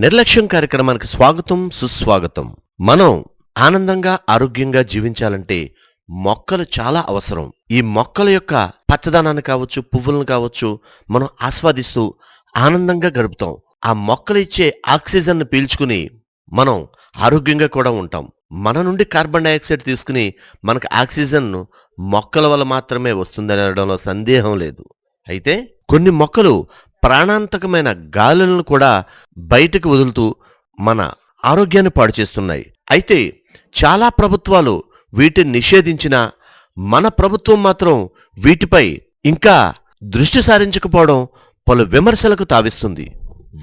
నిర్లక్ష్యం కార్యక్రమానికి స్వాగతం సుస్వాగతం. మనం ఆనందంగా ఆరోగ్యంగా జీవించాలంటే మొక్కలు చాలా అవసరం. ఈ మొక్కల యొక్క పచ్చదనాన్ని కావచ్చు పువ్వులను కావచ్చు మనం ఆస్వాదిస్తూ ఆనందంగా గడుపుతాం. ఆ మొక్కలు ఇచ్చే ఆక్సిజన్ను పీల్చుకుని మనం ఆరోగ్యంగా కూడా ఉంటాం. మన నుండి కార్బన్ డైఆక్సైడ్ తీసుకుని మనకు ఆక్సిజన్ మొక్కల వల్ల మాత్రమే వస్తుందనడంలో సందేహం లేదు. అయితే కొన్ని మొక్కలు ప్రాణాంతకమైన గాలులను కూడా బయటకు వదులుతూ మన ఆరోగ్యాన్ని పాడు చేస్తున్నాయి అయితే చాలా ప్రభుత్వాలు వీటిని నిషేధించినా మన ప్రభుత్వం మాత్రం వీటిపై ఇంకా దృష్టి సారించకపోవడం పలు విమర్శలకు తావిస్తుంది.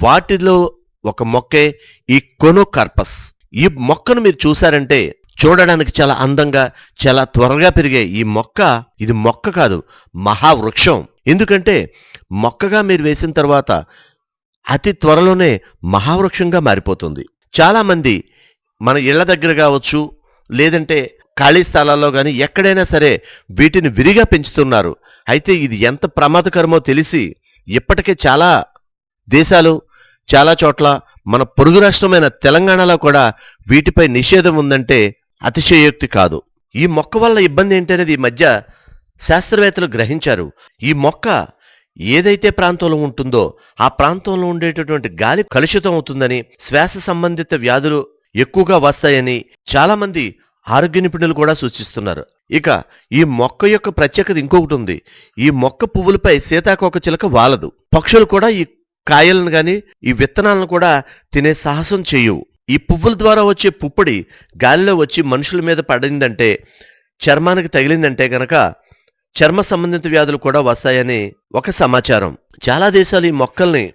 వాటిలో ఒక మొక్కే ఈ కొనోకార్పస్. ఈ మొక్కను మీరు చూశారంటే చూడడానికి చాలా అందంగా చాలా త్వరగా పెరిగే ఈ మొక్క ఇది మొక్క కాదు మహావృక్షం. ఎందుకంటే మొక్కగా మీరు వేసిన తర్వాత అతి త్వరలోనే మహావృక్షంగా మారిపోతుంది. చాలామంది మన ఇళ్ళ దగ్గర కావచ్చు లేదంటే ఖాళీ స్థలాల్లో కానీ ఎక్కడైనా సరే వీటిని విరిగా పెంచుతున్నారు. అయితే ఇది ఎంత ప్రమాదకరమో తెలిసి ఇప్పటికే చాలా దేశాలు చాలా చోట్ల మన పొరుగు రాష్ట్రమైన తెలంగాణలో కూడా వీటిపై నిషేధం ఉందంటే అతిశయోక్తి కాదు. ఈ మొక్క వల్ల ఇబ్బంది ఏంటనేది ఈ మధ్య శాస్త్రవేత్తలు గ్రహించారు ఈ మొక్క ఏదైతే ప్రాంతంలో ఉంటుందో ఆ ప్రాంతంలో ఉండేటటువంటి గాలి కలుషితం అవుతుందని శ్వాస సంబంధిత వ్యాధులు ఎక్కువగా వస్తాయని చాలామంది ఆరోగ్య నిపుణులు కూడా సూచిస్తున్నారు. ఇక ఈ మొక్క యొక్క ప్రత్యేకత ఇంకొకటి ఉంది. ఈ మొక్క పువ్వులపై సీతాకోక చిలక వాలదు. పక్షులు కూడా ఈ కాయలను గాని ఈ విత్తనాలను కూడా తినే సాహసం చేయవు. ఈ పువ్వుల ద్వారా వచ్చే పుప్పొడి గాలిలో వచ్చి మనుషుల మీద పడిందంటే చర్మానికి తగిలిందంటే గనక చర్మ సంబంధిత వ్యాధులు కూడా వస్తాయని ఒక సమాచారం. చాలా దేశాలు ఈ మొక్కల్ని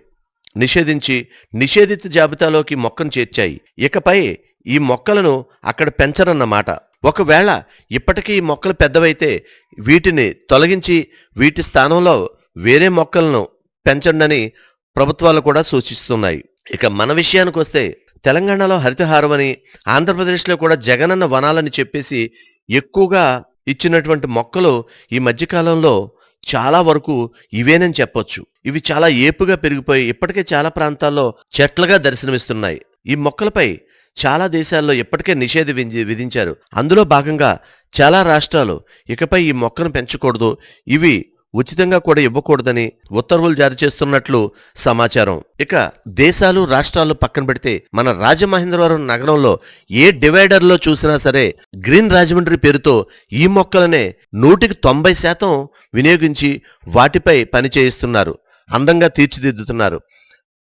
నిషేధించి నిషేధిత జాబితాలోకి మొక్కను చేర్చాయి. ఇకపై ఈ మొక్కలను అక్కడ పెంచరన్నమాట. ఒకవేళ ఇప్పటికీ ఈ మొక్కలు పెద్దవైతే వీటిని తొలగించి వీటి స్థానంలో వేరే మొక్కలను పెంచండని ప్రభుత్వాలు కూడా సూచిస్తున్నాయి. ఇక మన విషయానికి వస్తే తెలంగాణలో హరితహారం అని ఆంధ్రప్రదేశ్లో కూడా జగనన్న వనాలని చెప్పేసి ఎక్కువగా ఇచ్చినటువంటి మొక్కలు ఈ మధ్యకాలంలో చాలా వరకు ఇవేనని చెప్పొచ్చు. ఇవి చాలా ఏపుగా పెరిగిపోయి ఇప్పటికే చాలా ప్రాంతాల్లో చెట్లుగా దర్శనమిస్తున్నాయి. ఈ మొక్కలపై చాలా దేశాల్లో ఇప్పటికే నిషేధ విధి- విధించారు. అందులో భాగంగా చాలా రాష్ట్రాలు ఇకపై ఈ మొక్కను పెంచకూడదు. ఇవి ఉచితంగా కూడా ఇవ్వకూడదని ఉత్తర్వులు జారీ చేస్తున్నట్లు సమాచారం. ఇక దేశాలు రాష్ట్రాలు పక్కన పెడితే మన రాజమహేంద్రవరం నగరంలో ఏ డివైడర్లో చూసినా సరే గ్రీన్ రాజమండ్రి పేరుతో ఈ మొక్కలనే నూటికి తొంభై శాతం వినియోగించి వాటిపై పని చేయిస్తున్నారు అందంగా తీర్చిదిద్దుతున్నారు.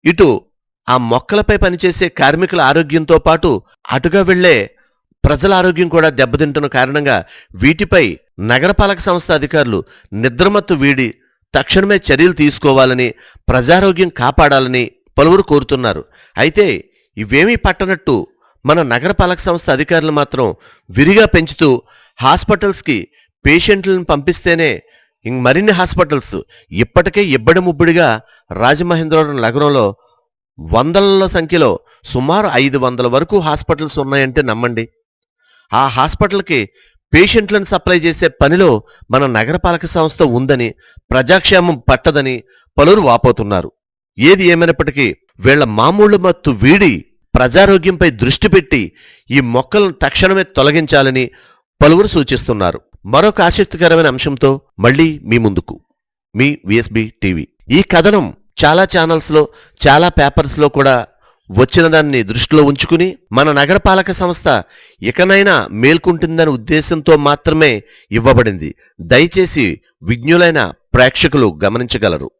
ఇటు ఆ మొక్కలపై పనిచేసే కార్మికుల ఆరోగ్యంతో పాటు అటుగా వెళ్ళే ప్రజల ఆరోగ్యం కూడా దెబ్బతింటున్న కారణంగా వీటిపై నగరపాలక సంస్థ అధికారులు నిద్రమత్తు వీడి తక్షణమే చర్యలు తీసుకోవాలని ప్రజారోగ్యం కాపాడాలని పలువురు కోరుతున్నారు. అయితే ఇవేమీ పట్టనట్టు మన నగరపాలక సంస్థ అధికారులు మాత్రం విరిగా పెంచుతూ హాస్పిటల్స్కి పేషెంట్లను పంపిస్తేనే మరిన్ని హాస్పిటల్స్ ఇప్పటికే ఇబ్బడి ముబ్బడిగా రాజమహేంద్రవరం నగరంలో వందల సంఖ్యలో సుమారు ఐదు వందల వరకు హాస్పిటల్స్ ఉన్నాయంటే నమ్మండి. ఆ హాస్పిటల్కి పేషెంట్లను సప్లై చేసే పనిలో మన నగరపాలక సంస్థ ఉందని ప్రజాక్షేమం పట్టదని పలువురు వాపోతున్నారు. ఏది ఏమైనప్పటికీ వీళ్ళ మామూలు మత్తు వీడి ప్రజారోగ్యంపై దృష్టి పెట్టి ఈ మొక్కలను తక్షణమే తొలగించాలని పలువురు సూచిస్తున్నారు. మరొక ఆసక్తికరమైన అంశంతో మళ్ళీ మీ ముందుకు. మీ విఎస్బి టీవీ ఈ కథనం చాలా ఛానల్స్లో చాలా పేపర్స్లో కూడా వచ్చిన దాన్ని దృష్టిలో ఉంచుకుని మన నగరపాలక సంస్థ ఇకనైనా మేల్కుంటుందన్న ఉద్దేశంతో మాత్రమే ఇవ్వబడింది. దయచేసి విజ్ఞులైన ప్రేక్షకులు గమనించగలరు.